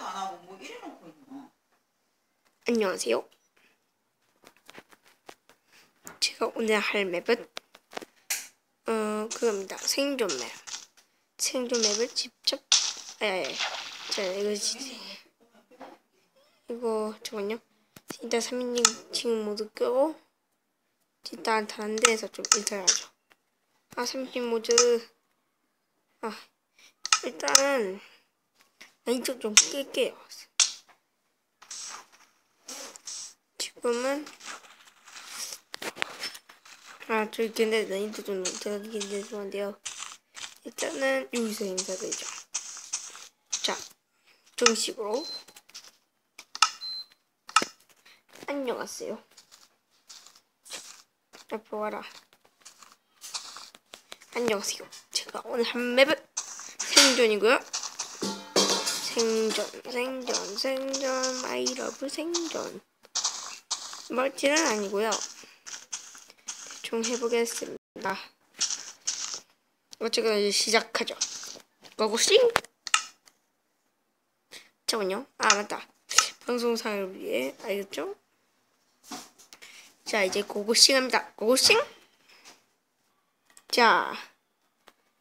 안 하고 뭐 이래 놓고 있나? 안녕하세요. 제가 오늘 할 맵은 어 그겁니다. 생존 맵. 생존 맵을 직접 아야야. 자 이거 진짜 이거 잠깐요. 일단 3인칭 지금 모두 끄고 일단 다른 데에서 좀 인터하죠. 아 3인칭 모드 아 일단은 이쪽 좀 끌게요. 지금은 아 저기 근데 난이도 좀 들어가긴 죄송한데요. 일단은 여기서 인사드리죠. 자 정식으로 안녕하세요. 앞으로 와라. 안녕하세요. 제가 오늘 한 맵은 생존이고요. 생존, 생존, 생존, 마이러브 생존. 멀티는 아니고요. 대충 해보겠습니다. 어쨌거나 이제 시작하죠. 고고싱! 잠깐만요. 아 맞다. 방송사를 위해 알겠죠? 자 이제 고고싱 합니다. 고고싱! 자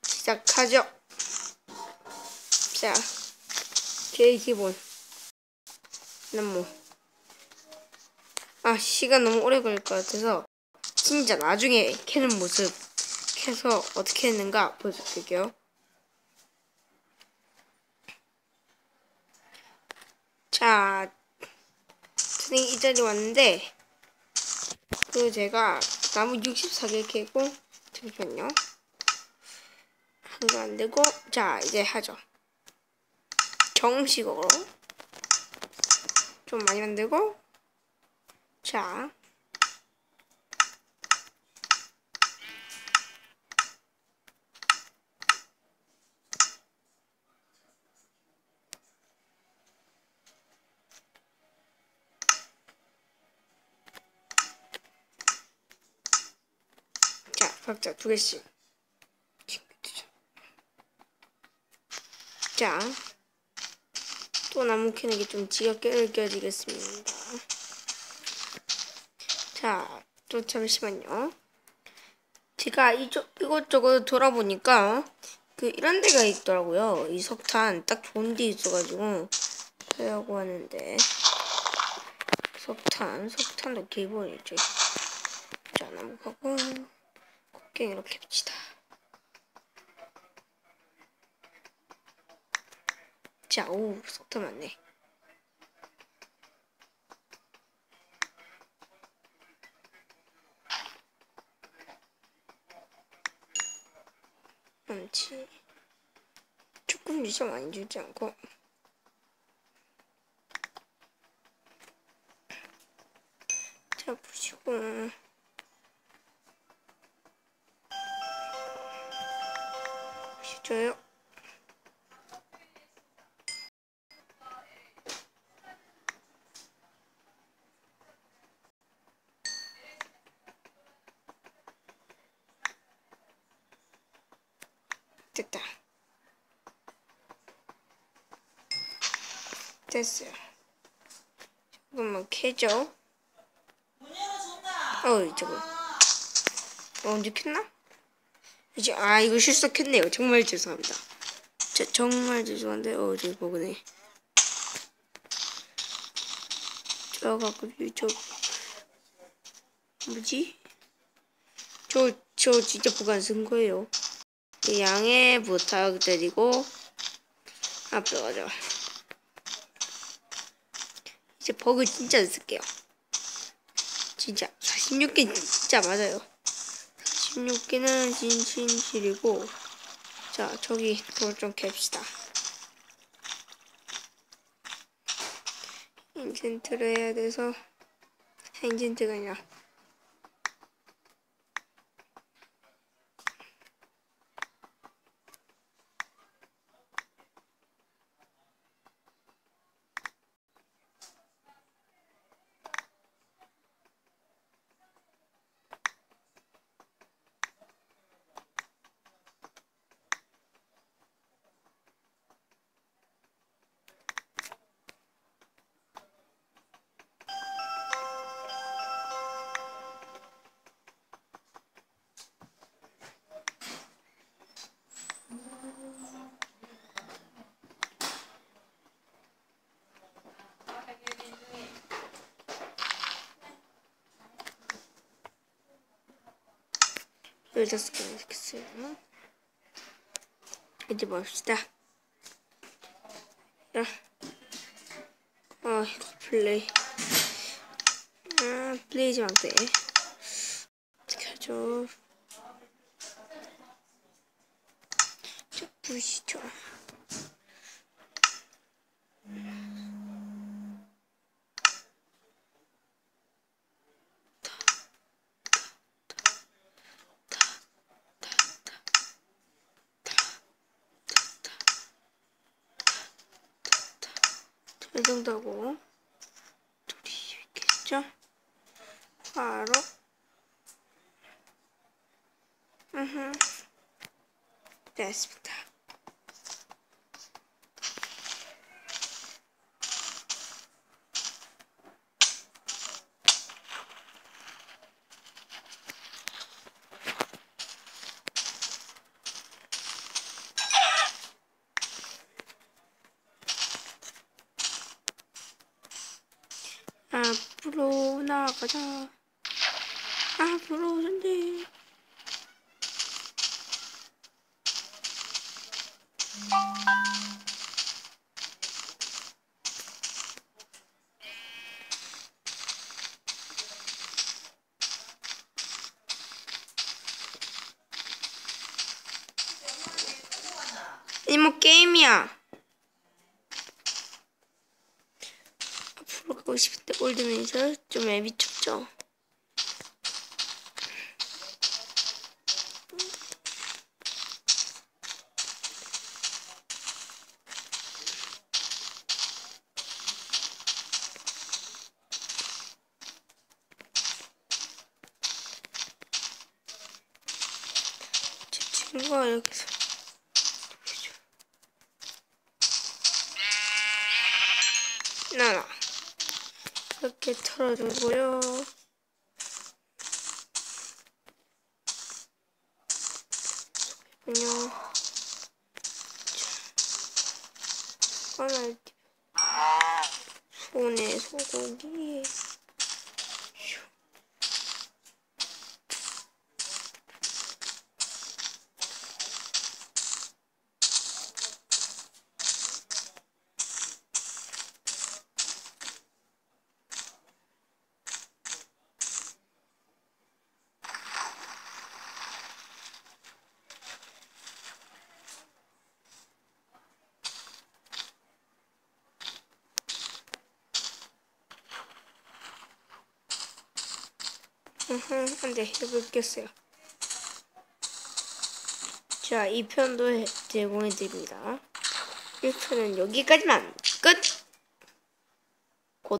시작하죠. 자 제일 기본 나무 아 시간 너무 오래 걸릴 것 같아서 진짜 나중에 캐는 모습 캐서 어떻게 했는가 보여드릴게요. 자 선생님 이 자리 왔는데 그 제가 나무 64개 캐고 잠시만요. 한거 안되고 자 이제 하죠 정식으로 좀 많이 만들고 자 자, 각자 두 개씩. 자, 또 나무 캐는 게 좀 지겹게 느껴지겠습니다. 자, 또 잠시만요. 제가 이쪽, 이것저것 돌아보니까, 그, 이런 데가 있더라고요. 이 석탄, 딱 좋은 데 있어가지고, 하려고 하는데. 석탄, 석탄도 기본이죠. 자, 나무하고, 곡괭이 이렇게 합시다. 자, 오, 석탄 많네. 많지. 조금 주지 많이 주지 않고. 자, 보시고. 보시죠요. 됐다. 됐어요. 조금만 캐죠. 어이, 저거. 어, 언제 켰나? 이제, 아, 이거 실수했네요. 정말 죄송합니다. 저, 정말 죄송한데, 어, 저 버그네. 저, 갖고, 저, 뭐지? 저, 저 진짜 안쓴 거예요. 그 양해 부탁드리고, 앞으로 가자. 이제 버그 진짜 안 쓸게요. 진짜 46개 진짜 맞아요. 46개는 진실이고 자 저기 돌 좀 캡시다. 인젠트를 해야 돼서 인젠트가 아니라 15개나 시켰어요. 이제 봅시다. 자. 아, 플레이. 아, 플레이지 않대. 어떻게 하죠? 자, 보시죠. 이 정도고 둘이 있겠죠? 바로 으흠 됐습니다. 앞으로 나가자. 앞으로 전진. 이모 게임이야. 싶을 때 올드맨에서 좀 앱이 춥죠. 제 친구가 여기서 나나 이렇게 털어주고요. 안녕. 하나 손에 소고기. 안 돼. 이거 꼈어요. 자, 2편도 제공해드립니다. 1편은 여기까지만 끝!